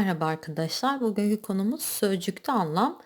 Merhaba arkadaşlar. Bugünkü konumuz sözcükte anlam.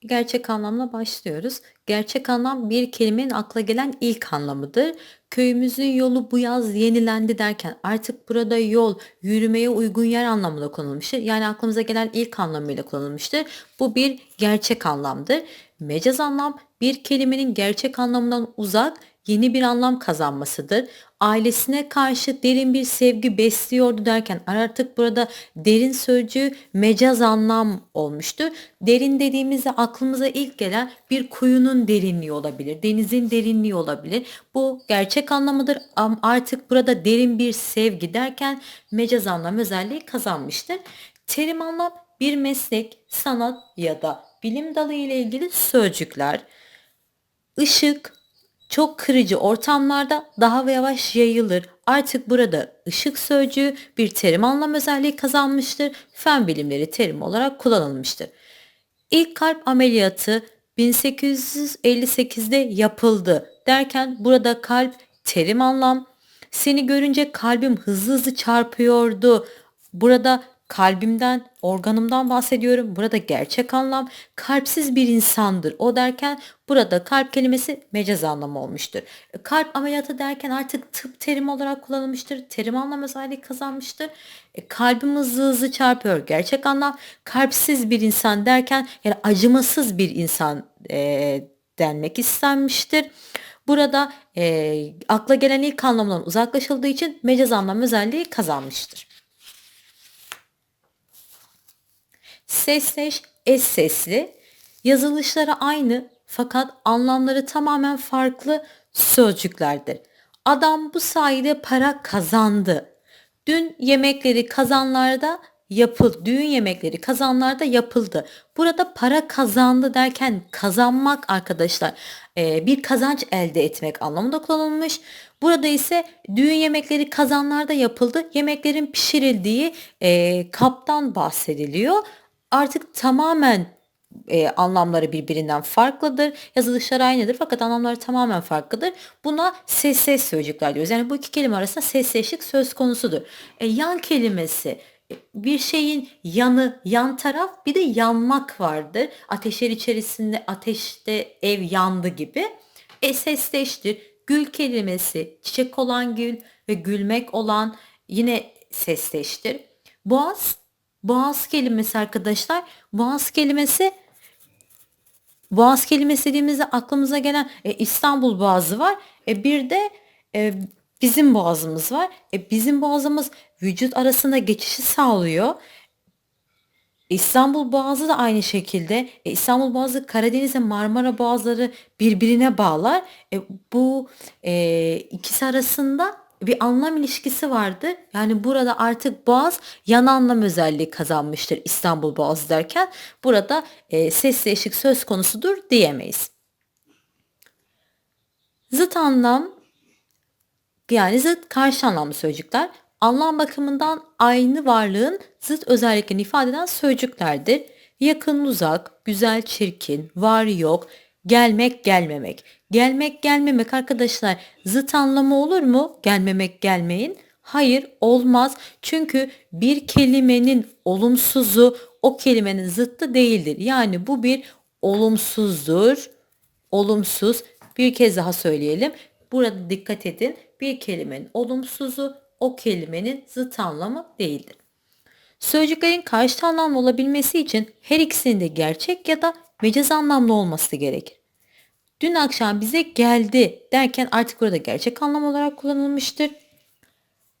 Gerçek anlamla başlıyoruz. Gerçek anlam bir kelimenin akla gelen ilk anlamıdır. Köyümüzün yolu bu yaz yenilendi derken artık burada yol, yürümeye uygun yer anlamında kullanılmıştır. Yani aklımıza gelen ilk anlamıyla kullanılmıştır. Bu bir gerçek anlamdır. Mecaz anlam bir kelimenin gerçek anlamından uzak yeni bir anlam kazanmasıdır. Ailesine karşı derin bir sevgi besliyordu derken artık burada derin sözcüğü mecaz anlam olmuştur. Derin dediğimizde aklımıza ilk gelen bir kuyunun derinliği olabilir, denizin derinliği olabilir. Bu gerçek anlamıdır artık burada derin bir sevgi derken mecaz anlam özelliği kazanmıştır. Terim anlam bir meslek, sanat ya da bilim dalı ile ilgili sözcükler. Işık, çok kırıcı ortamlarda daha yavaş yayılır. Artık burada ışık sözcüğü bir terim anlam özelliği kazanmıştır. Fen bilimleri terim olarak kullanılmıştır. İlk kalp ameliyatı 1858'de yapıldı derken burada kalp terim anlam. Seni görünce kalbim hızlı hızlı çarpıyordu. Burada kalbimden, organımdan bahsediyorum. Burada gerçek anlam kalpsiz bir insandır. O derken burada kalp kelimesi mecaz anlamı olmuştur. Kalp ameliyatı derken artık tıp terimi olarak kullanılmıştır. Terim anlam özelliği kazanmıştır. E, kalbim hızlı hızlı çarpıyor. Gerçek anlam kalpsiz bir insan derken yani acımasız bir insan e, denmek istenmiştir. Burada e, akla gelen ilk anlamdan uzaklaşıldığı için mecaz anlam özelliği kazanmıştır. Sesleş, es sesli. Yazılışları aynı fakat anlamları tamamen farklı sözcüklerdir. Adam bu sayede para kazandı. Dün yemekleri kazanlarda yapıldı. Düğün yemekleri kazanlarda yapıldı. Burada para kazandı derken kazanmak arkadaşlar e, bir kazanç elde etmek anlamında kullanılmış. Burada ise düğün yemekleri kazanlarda yapıldı. Yemeklerin pişirildiği e, kaptan bahsediliyor artık tamamen e, anlamları birbirinden farklıdır. Yazılışları aynıdır fakat anlamları tamamen farklıdır. Buna ses ses sözcükler diyoruz. Yani bu iki kelime arasında sesleşik söz konusudur. E, yan kelimesi e, bir şeyin yanı, yan taraf bir de yanmak vardır. Ateşler içerisinde ateşte ev yandı gibi. E sesleştir. Gül kelimesi çiçek olan gül ve gülmek olan yine sesleştir. Boğaz Boğaz kelimesi arkadaşlar. Boğaz kelimesi Boğaz kelimesi dediğimizde aklımıza gelen e, İstanbul Boğazı var. E, bir de e, bizim boğazımız var. E, bizim boğazımız vücut arasında geçişi sağlıyor. İstanbul Boğazı da aynı şekilde. E, İstanbul Boğazı Karadeniz ve Marmara Boğazları birbirine bağlar. E, bu e, ikisi arasında bir anlam ilişkisi vardı. Yani burada artık boğaz yan anlam özelliği kazanmıştır İstanbul Boğazı derken burada e, ses değişik söz konusudur diyemeyiz. Zıt anlam yani zıt karşı anlamlı sözcükler anlam bakımından aynı varlığın zıt özelliklerini ifade eden sözcüklerdir. Yakın uzak, güzel çirkin, var yok, gelmek gelmemek. Gelmek gelmemek arkadaşlar zıt anlamı olur mu? Gelmemek gelmeyin. Hayır olmaz. Çünkü bir kelimenin olumsuzu o kelimenin zıttı değildir. Yani bu bir olumsuzdur. Olumsuz. Bir kez daha söyleyelim. Burada dikkat edin. Bir kelimenin olumsuzu o kelimenin zıt anlamı değildir. Sözcüklerin karşı anlamlı olabilmesi için her ikisinin de gerçek ya da mecaz anlamlı olması gerekir. Dün akşam bize geldi derken artık burada gerçek anlam olarak kullanılmıştır.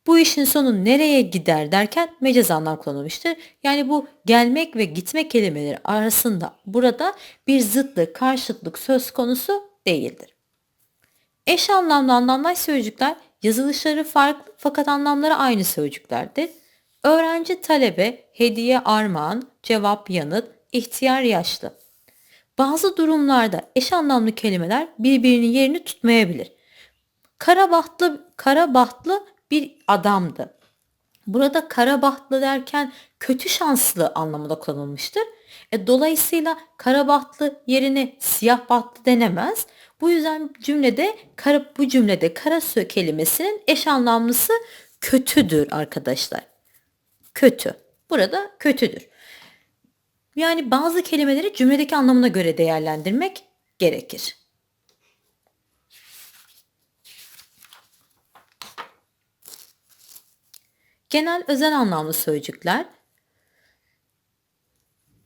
Bu işin sonu nereye gider derken mecaz anlam kullanılmıştır. Yani bu gelmek ve gitmek kelimeleri arasında burada bir zıtlık, karşıtlık söz konusu değildir. Eş anlamlı anlamlaş sözcükler yazılışları farklı fakat anlamları aynı sözcüklerdir. Öğrenci talebe, hediye armağan, cevap yanıt, ihtiyar yaşlı. Bazı durumlarda eş anlamlı kelimeler birbirinin yerini tutmayabilir. Karabahtlı, karabahtlı bir adamdı. Burada karabahtlı derken kötü şanslı anlamında kullanılmıştır. E, dolayısıyla karabahtlı yerine siyah bahtlı denemez. Bu yüzden cümlede kara, bu cümlede kara kelimesinin eş anlamlısı kötüdür arkadaşlar. Kötü. burada kötüdür. Yani bazı kelimeleri cümledeki anlamına göre değerlendirmek gerekir. Genel özel anlamlı sözcükler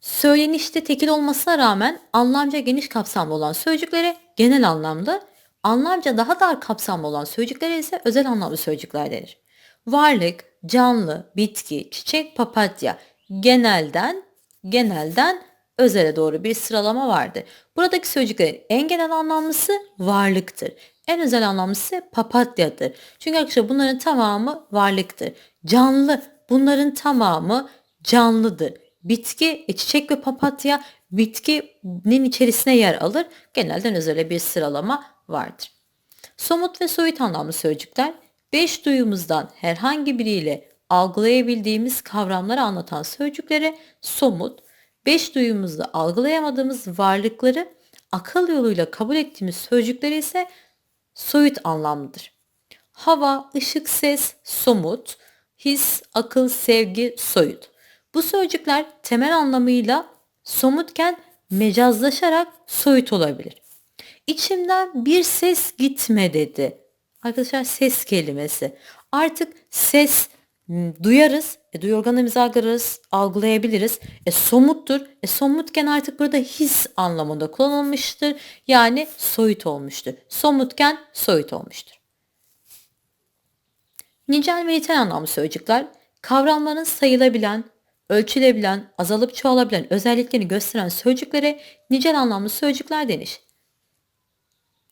Söylenişte tekil olmasına rağmen anlamca geniş kapsamlı olan sözcüklere genel anlamda, anlamca daha dar kapsamlı olan sözcüklere ise özel anlamlı sözcükler denir. Varlık, canlı, bitki, çiçek, papatya genelden genelden özele doğru bir sıralama vardır. Buradaki sözcüklerin en genel anlamlısı varlıktır. En özel anlamlısı papatyadır. Çünkü arkadaşlar bunların tamamı varlıktır. Canlı bunların tamamı canlıdır. Bitki, e, çiçek ve papatya bitkinin içerisine yer alır. Genelden özele bir sıralama vardır. Somut ve soyut anlamlı sözcükler beş duyumuzdan herhangi biriyle algılayabildiğimiz kavramları anlatan sözcüklere somut, beş duyumuzda algılayamadığımız varlıkları akıl yoluyla kabul ettiğimiz sözcükleri ise soyut anlamlıdır. Hava, ışık, ses, somut, his, akıl, sevgi, soyut. Bu sözcükler temel anlamıyla somutken mecazlaşarak soyut olabilir. İçimden bir ses gitme dedi. Arkadaşlar ses kelimesi. Artık ses duyarız, e, duyu algılarız, algılayabiliriz. E, somuttur. E, somutken artık burada his anlamında kullanılmıştır. Yani soyut olmuştur. Somutken soyut olmuştur. Nicel ve nitel anlamlı sözcükler kavramların sayılabilen, ölçülebilen, azalıp çoğalabilen özelliklerini gösteren sözcüklere nicel anlamlı sözcükler denir.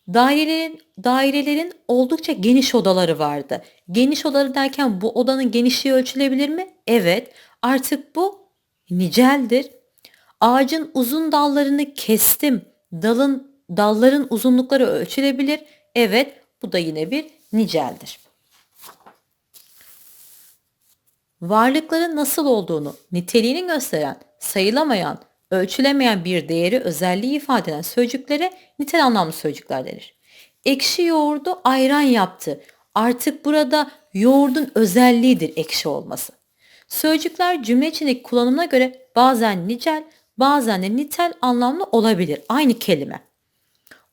Dairelerin, dairelerin oldukça geniş odaları vardı. Geniş odaları derken bu odanın genişliği ölçülebilir mi? Evet. Artık bu niceldir. Ağacın uzun dallarını kestim. Dalın dalların uzunlukları ölçülebilir. Evet, bu da yine bir niceldir. Varlıkların nasıl olduğunu, niteliğini gösteren, sayılamayan, ölçülemeyen bir değeri özelliği ifade eden sözcüklere nitel anlamlı sözcükler denir. Ekşi yoğurdu ayran yaptı. Artık burada yoğurdun özelliğidir ekşi olması. Sözcükler cümle içindeki kullanımına göre bazen nicel, bazen de nitel anlamlı olabilir. Aynı kelime.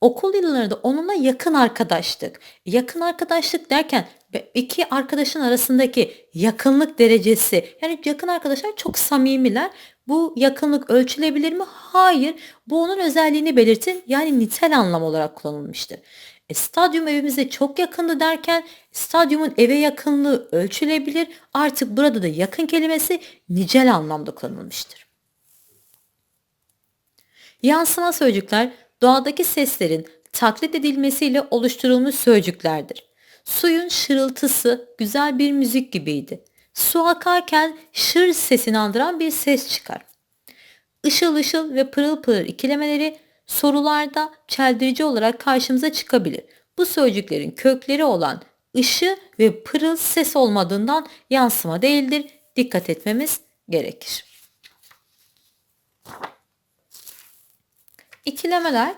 Okul yıllarında onunla yakın arkadaştık. Yakın arkadaşlık derken iki arkadaşın arasındaki yakınlık derecesi yani yakın arkadaşlar çok samimiler. Bu yakınlık ölçülebilir mi? Hayır. Bu onun özelliğini belirtir. Yani nitel anlam olarak kullanılmıştır. E, stadyum evimize çok yakındı derken stadyumun eve yakınlığı ölçülebilir. Artık burada da yakın kelimesi nicel anlamda kullanılmıştır. Yansıma sözcükler doğadaki seslerin taklit edilmesiyle oluşturulmuş sözcüklerdir. Suyun şırıltısı güzel bir müzik gibiydi. Su akarken şır sesini andıran bir ses çıkar. Işıl ışıl ve pırıl pırıl ikilemeleri sorularda çeldirici olarak karşımıza çıkabilir. Bu sözcüklerin kökleri olan ışı ve pırıl ses olmadığından yansıma değildir. Dikkat etmemiz gerekir. İkilemeler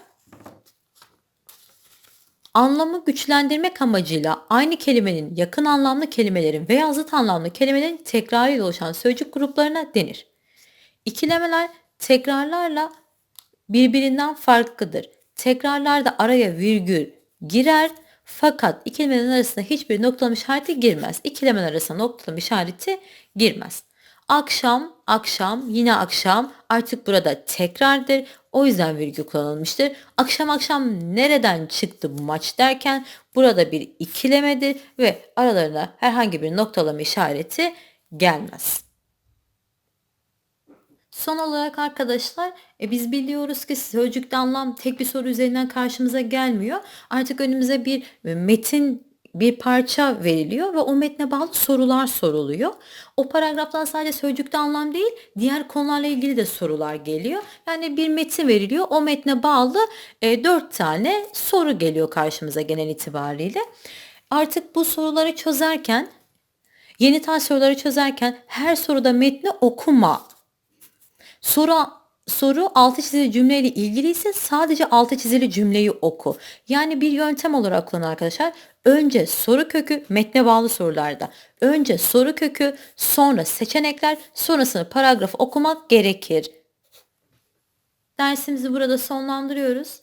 anlamı güçlendirmek amacıyla aynı kelimenin yakın anlamlı kelimelerin veya zıt anlamlı kelimelerin tekrarıyla oluşan sözcük gruplarına denir. İkilemeler tekrarlarla birbirinden farklıdır. Tekrarlarda araya virgül girer fakat ikilemelerin arasında hiçbir noktalama işareti girmez. İkilemeler arasında noktalama işareti girmez. Akşam, akşam, yine akşam artık burada tekrardır. O yüzden virgül kullanılmıştır. Akşam akşam nereden çıktı bu maç derken burada bir ikilemedir ve aralarına herhangi bir noktalama işareti gelmez. Son olarak arkadaşlar e, biz biliyoruz ki sözcükte anlam tek bir soru üzerinden karşımıza gelmiyor. Artık önümüze bir metin bir parça veriliyor ve o metne bağlı sorular soruluyor. O paragraftan sadece sözcükte anlam değil, diğer konularla ilgili de sorular geliyor. Yani bir metin veriliyor, o metne bağlı e, 4 tane soru geliyor karşımıza genel itibariyle. Artık bu soruları çözerken, yeni tarz soruları çözerken her soruda metni okuma. Soru soru altı çizili cümleyle ilgili ise sadece altı çizili cümleyi oku. Yani bir yöntem olarak kullanın arkadaşlar. Önce soru kökü metne bağlı sorularda. Önce soru kökü, sonra seçenekler, sonrasında paragrafı okumak gerekir. Dersimizi burada sonlandırıyoruz.